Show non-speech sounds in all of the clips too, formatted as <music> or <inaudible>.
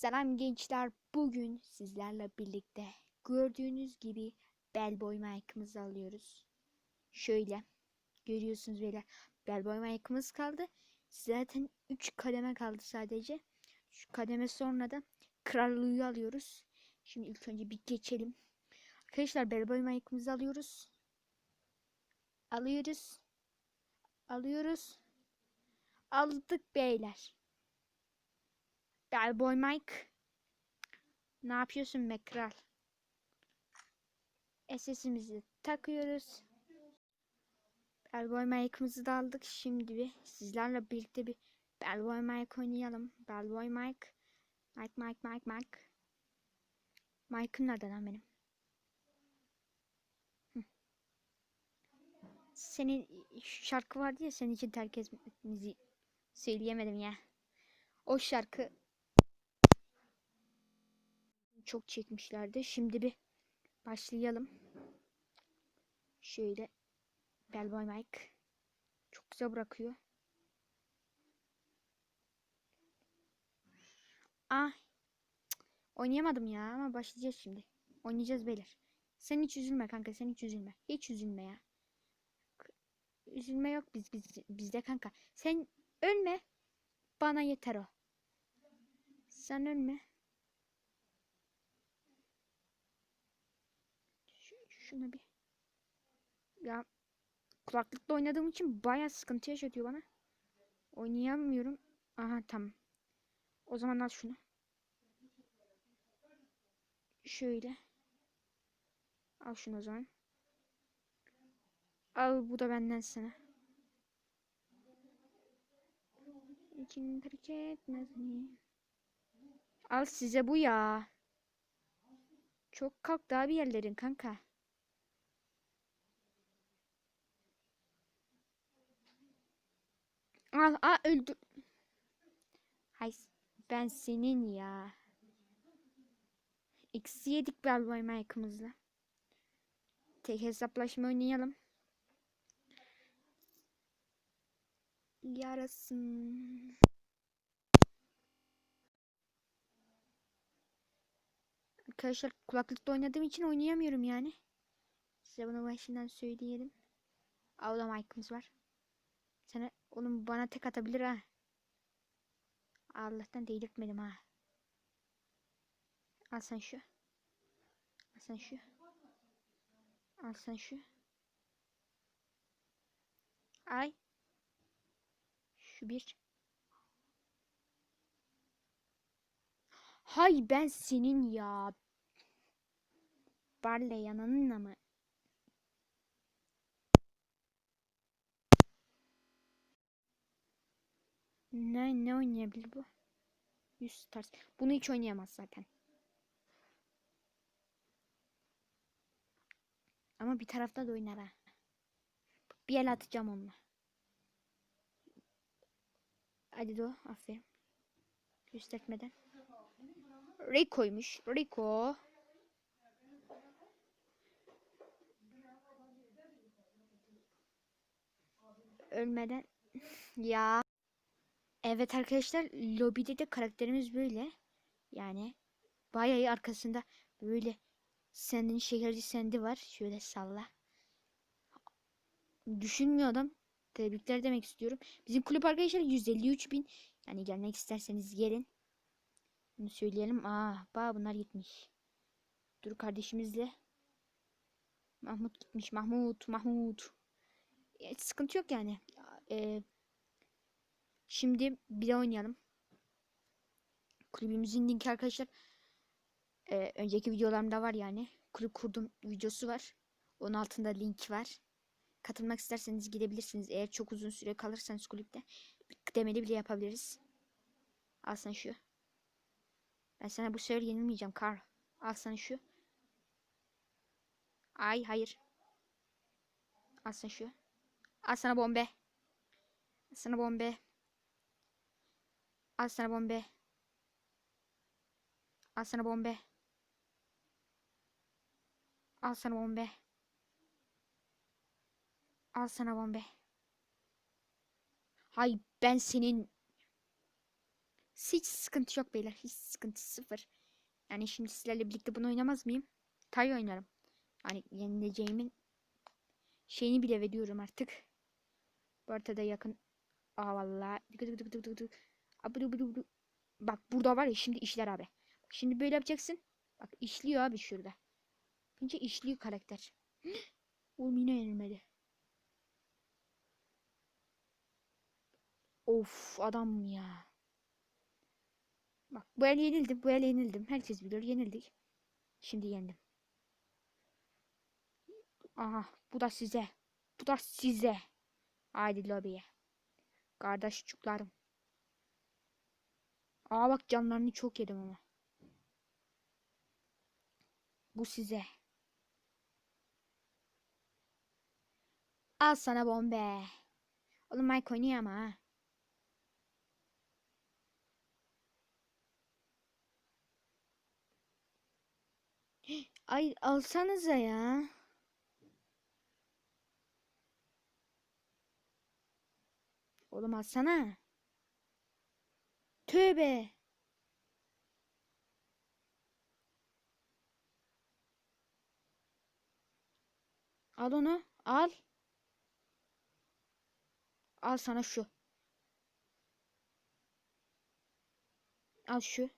Selam gençler. Bugün sizlerle birlikte gördüğünüz gibi bel boy mike'ımızı alıyoruz. Şöyle görüyorsunuz böyle bel boy mike'ımız kaldı. Zaten 3 kademe kaldı sadece. Şu kademe sonra da krallığı alıyoruz. Şimdi ilk önce bir geçelim. Arkadaşlar bel boy mike'ımızı alıyoruz. Alıyoruz. Alıyoruz. Aldık beyler. Bellboy Mike. Ne yapıyorsun Mekral? SS'imizi takıyoruz. Bellboy Mike'ımızı da aldık. Şimdi bir sizlerle birlikte bir Bellboy Mike oynayalım. Bellboy Mike. Mike Mike Mike Mike. Mike'ım nerede lan benim? Senin şu şarkı vardı ya senin için terk etmemizi söyleyemedim ya. O şarkı çok çekmişlerdi. Şimdi bir başlayalım. Şöyle Bellboy Mike çok güzel bırakıyor. Ah oynayamadım ya ama başlayacağız şimdi. Oynayacağız beyler. Sen hiç üzülme kanka sen hiç üzülme. Hiç üzülme ya. Üzülme yok biz, biz bizde kanka. Sen ölme. Bana yeter o. Sen ölme. Şu- şuna bir. Ya kulaklıkla oynadığım için baya sıkıntı yaşatıyor bana. Oynayamıyorum. Aha tamam. O zaman al şunu. Şöyle. Al şunu o zaman. Al bu da benden sana. İçin terk etmez mi? Al size bu ya. Çok kalk daha bir yerlerin kanka. Al, al öldü. Hay ben senin ya. Eksi yedik Bellboy Mike'ımızla. Tek hesaplaşma oynayalım. Yarasın. Arkadaşlar kulaklıkta oynadığım için oynayamıyorum yani. Size bunu başından söyleyelim. Avla mic'ımız var. Sana oğlum bana tek atabilir ha. Allah'tan değdirtmedim ha. Al sen şu. Al sen şu. Al sen şu. Ay. Şu bir. Hay ben senin ya. Barley yananınla mı? Ne ne oynayabilir bu? 100 stars. Bunu hiç oynayamaz zaten. Ama bir tarafta da oynar ha. Bir el atacağım onunla. Hadi do aferin. Göstermeden. Rico'ymuş. Rico. Ölmeden. <laughs> ya. Evet arkadaşlar lobide de karakterimiz böyle. Yani bayağı arkasında böyle sendin şekerci sendi var. Şöyle salla. Düşünmüyordum. Tebrikler demek istiyorum. Bizim kulüp arkadaşlar 153 bin. Yani gelmek isterseniz gelin. Bunu söyleyelim. Aa, bak bunlar gitmiş. Dur kardeşimizle. Mahmut gitmiş. Mahmut, Mahmut. E, sıkıntı yok yani. E, şimdi bir de oynayalım. Kulübümüzün linki arkadaşlar. E, önceki videolarımda var yani. Kulüp kurdum videosu var. Onun altında link var. Katılmak isterseniz gidebilirsiniz. Eğer çok uzun süre kalırsanız kulüpte demeli bile yapabiliriz. Al sen şu. Ben sana bu sefer yenilmeyeceğim Karl. Al sana şu. Ay hayır. Al sana şu. Al sana bombe. Al sana bombe. Al sana bombe. Al sana bombe. Al sana bombe. Al sana bombe. Hay ben senin Hiç sıkıntı yok beyler. Hiç sıkıntı sıfır. Yani şimdi sizlerle birlikte bunu oynamaz mıyım? Tay oynarım. Hani yenileceğimin şeyini bile veriyorum artık. Bu arada yakın. Aa vallahi. Dık dık dık dık dık. Abdu bdu bdu. Bak burada var ya şimdi işler abi. Şimdi böyle yapacaksın. Bak işliyor abi şurada. Bence işliyor karakter. <gasps> Oğlum yine yenilmedi. Of adam ya. Bak bu el yenildim. Bu el yenildim. Herkes biliyor yenildik. Şimdi yendim. Aha bu da size. Bu da size. Haydi lobiye. Kardeşçuklarım. Aa bak canlarını çok yedim ama. Bu size. Al sana bombe. Oğlum Mike oynuyor ama. <gasps> Ay alsanıza ya. Oğlum alsana. Tövbe. Al onu. Al. Al sana şu. Al şu.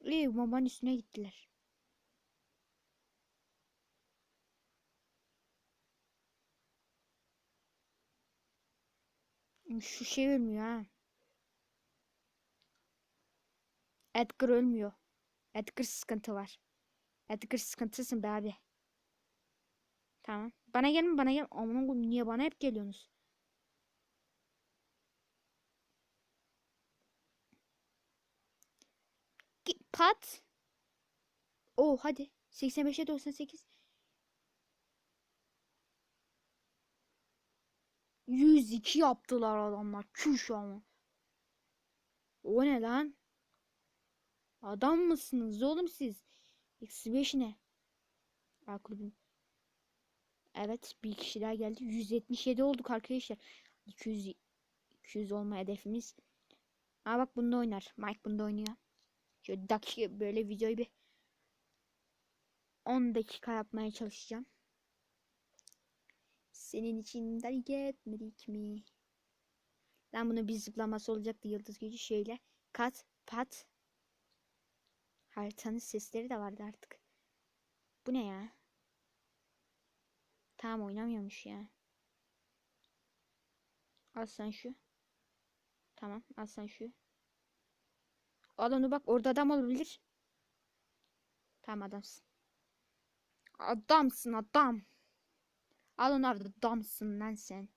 İyi babanın üstüne gittiler. Şu şey ölmüyor ha. Edgar ölmüyor. Edgar sıkıntı var. Edgar sıkıntısın be abi. Tamam. Bana gelin bana gel. Aman niye bana hep geliyorsunuz? Pat. Oo hadi. 85'e 98. 102 yaptılar adamlar. Çüş ama. O ne lan? Adam mısınız oğlum siz? Eksi 5 ne? A kulübüm. Evet bir kişi daha geldi. 177 olduk arkadaşlar. 200 200 olma hedefimiz. Aa bak bunda oynar. Mike bunda oynuyor. Şöyle dakika böyle videoyu bir 10 dakika yapmaya çalışacağım. Senin için terk etmedik mi? Lan bunun bir zıplaması olacaktı yıldız gücü şöyle. Kat pat. Haritanın sesleri de vardı artık. Bu ne ya? Tamam oynamıyormuş ya. Al sen şu. Tamam al sen şu. Al onu bak orada adam olabilir. Tamam adamsın. Adamsın adam. Al onu adamsın lan sen.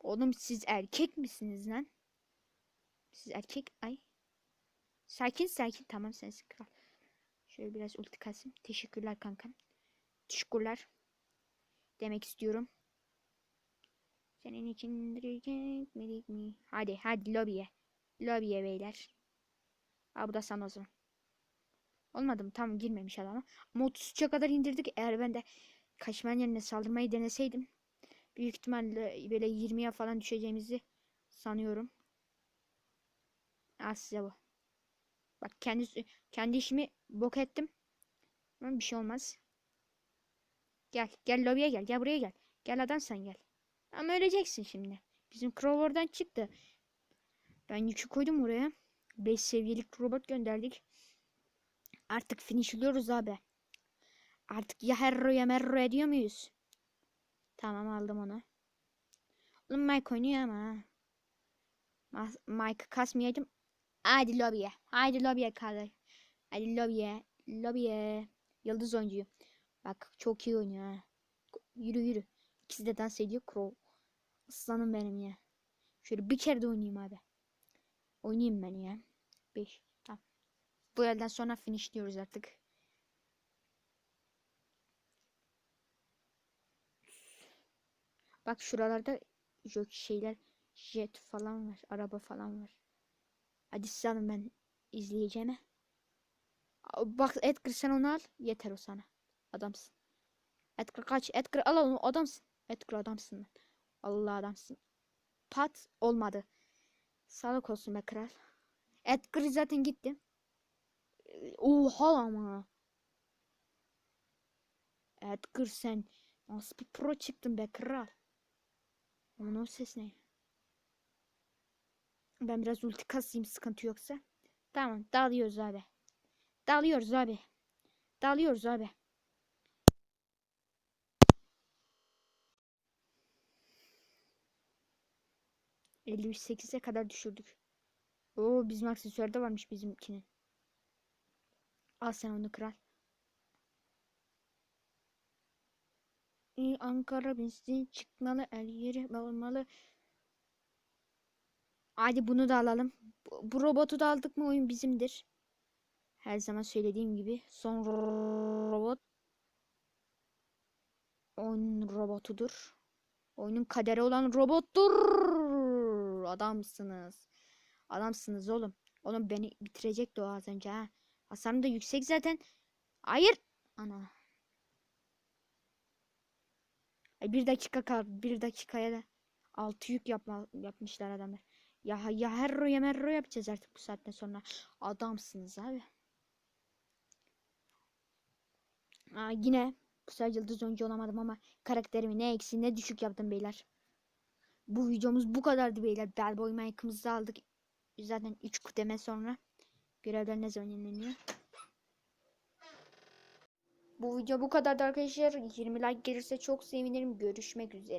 Oğlum siz erkek misiniz lan? Siz erkek ay. Sakin sakin tamam sensin kral. Şöyle biraz ulti kasayım. Teşekkürler kankam. Teşekkürler. Demek istiyorum. Senin için direkt mi? Hadi hadi lobiye. Lobiye beyler. Aa bu da sana o zaman. Olmadı mı? Tamam girmemiş adama. Ama 33'e kadar indirdik. Eğer ben de kaçmanın yerine saldırmayı deneseydim. Büyük ihtimalle böyle 20'ye falan düşeceğimizi sanıyorum. Al size bu. Bak kendi, kendi işimi bok ettim. Ama bir şey olmaz. Gel. Gel lobiye gel. Gel buraya gel. Gel adam sen gel. Ama öleceksin şimdi. Bizim Crow oradan çıktı. Ben yükü koydum oraya. 5 seviyelik robot gönderdik. Artık finishliyoruz abi. Artık ya herro ya merro ediyor muyuz? Tamam aldım onu. Oğlum Mike oynuyor ama. Mike kasmayaydım. Haydi lobiye. Haydi lobiye kalır. Haydi lobiye. Lobiye. Yıldız oyuncuyu. Bak çok iyi oynuyor. Yürü yürü. İkisi de dans ediyor. Crow. Aslanım benim ya. Şöyle bir kere de oynayayım abi. Oynayayım ben ya. 5. Tamam. Bu elden sonra finish diyoruz artık. Bak şuralarda yok şeyler jet falan var. Araba falan var. Hadi sanın ben izleyeceğime. Bak Edgar sen onu al. Yeter o sana. Adamsın. Edgar kaç. Edgar al onu adamsın. Edgar adamsın. Allah adamsın. Pat olmadı. Sağlık olsun be kral. Edgar zaten gitti. Ee, Oha ama. Edgar sen nasıl bir pro çıktın be kral. Aman o ses ne? Ben biraz ulti kasayım sıkıntı yoksa. Tamam dalıyoruz abi. Dalıyoruz abi. Dalıyoruz abi. ...58'e kadar düşürdük. Oo bizim aksesuarda varmış bizimkinin. Al sen onu kral. Ankara benzin çıkmalı her yeri almalı. Hadi bunu da alalım. Bu robotu da aldık mı oyun bizimdir. Her zaman söylediğim gibi son robot oyunun robotudur. Oyunun kaderi olan robottur. Adamsınız. Adamsınız oğlum. Oğlum beni bitirecekti o az önce ha. Hasarım da yüksek zaten. Hayır. Ana. Bir dakika kaldı. Bir dakikaya da altı yük yapma, yapmışlar adamlar. Ya ya herro ya merro yapacağız artık bu saatten sonra. Adamsınız abi. Aa, yine bu sefer yıldız oyuncu olamadım ama karakterimi ne eksi ne düşük yaptım beyler. Bu videomuz bu kadardı beyler. Bellboy Mike'ımızı aldık. Zaten 3 kuteme sonra. Görevler ne zaman yenileniyor? Bu video bu kadardı arkadaşlar. 20 like gelirse çok sevinirim. Görüşmek üzere.